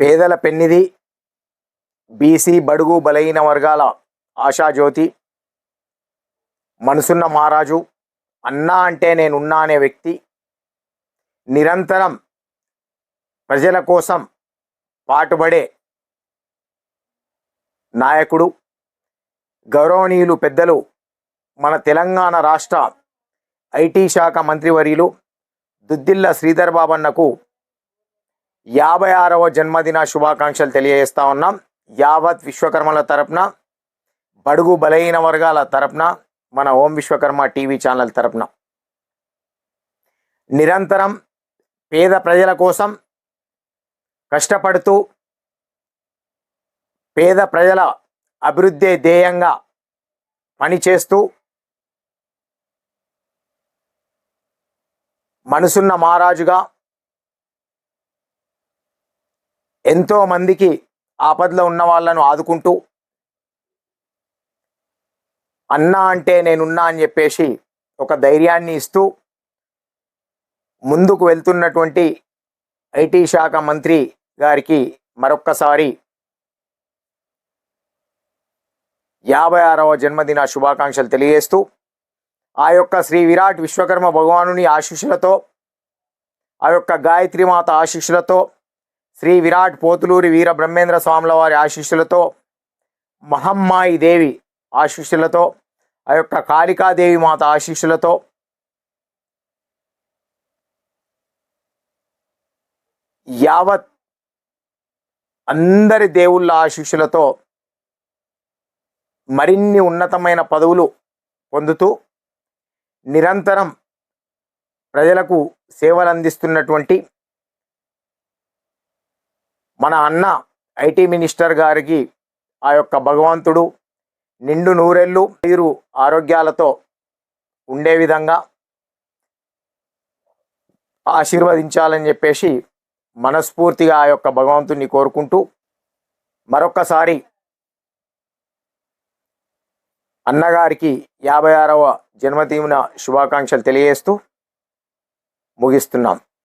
పేదల పెన్నిది బీసీ బడుగు బలహీన వర్గాల ఆశాజ్యోతి మనసున్న మహారాజు అన్నా అంటే నేనున్నా అనే వ్యక్తి నిరంతరం ప్రజల కోసం పాటుపడే నాయకుడు గౌరవనీయులు పెద్దలు మన తెలంగాణ రాష్ట్ర ఐటీ శాఖ మంత్రివర్యులు దుద్దిల్ల శ్రీధర్ బాబన్నకు యాభై ఆరవ జన్మదిన శుభాకాంక్షలు తెలియజేస్తా ఉన్నాం. యావత్ విశ్వకర్మల తరపున బడుగు బలహీన వర్గాల తరపున మన ఓం విశ్వకర్మ టీవీ ఛానల్ తరపున. నిరంతరం పేద ప్రజల కోసం కష్టపడుతూ పేద ప్రజల అభివృద్ధి ధ్యేయంగా పనిచేస్తూ మనసున్న మహారాజుగా ఎంతో మందికి ఆపదలో ఉన్న వాళ్ళను ఆదుకుంటూ అన్నా అంటే నేనున్నా అని చెప్పేసి ఒక ధైర్యాన్ని ఇస్తూ ముందుకు వెళ్తున్నటువంటి ఐటీ శాఖ మంత్రి గారికి మరొక్కసారి యాభై ఆరవ జన్మదిన శుభాకాంక్షలు తెలియజేస్తూ ఆ యొక్క శ్రీ విరాట్ విశ్వకర్మ భగవానుని ఆశీస్సులతో ఆ యొక్క గాయత్రి మాత ఆశీస్సులతో శ్రీ విరాట్ పోతులూరి వీర బ్రహ్మేంద్ర స్వాముల వారి ఆశీస్సులతో మహమ్మాయి దేవి ఆశీస్సులతో ఆ యొక్క కాళికాదేవి మాత ఆశీస్సులతో యావత్ అందరి దేవుళ్ళ ఆశీస్సులతో మరిన్ని ఉన్నతమైన పదవులు పొందుతూ నిరంతరం ప్రజలకు సేవలు అందిస్తున్నటువంటి మన అన్న ఐటీ మినిస్టర్ గారికి ఆ యొక్క భగవంతుడు నిండు నూరెళ్ళు మీరు ఆరోగ్యాలతో ఉండే విధంగా ఆశీర్వదించాలని చెప్పేసి మనస్ఫూర్తిగా ఆ యొక్క భగవంతుని కోరుకుంటూ మరొక్కసారి అన్నగారికి యాభై ఆరవ జన్మదిన శుభాకాంక్షలు తెలియజేస్తూ ముగిస్తున్నాం.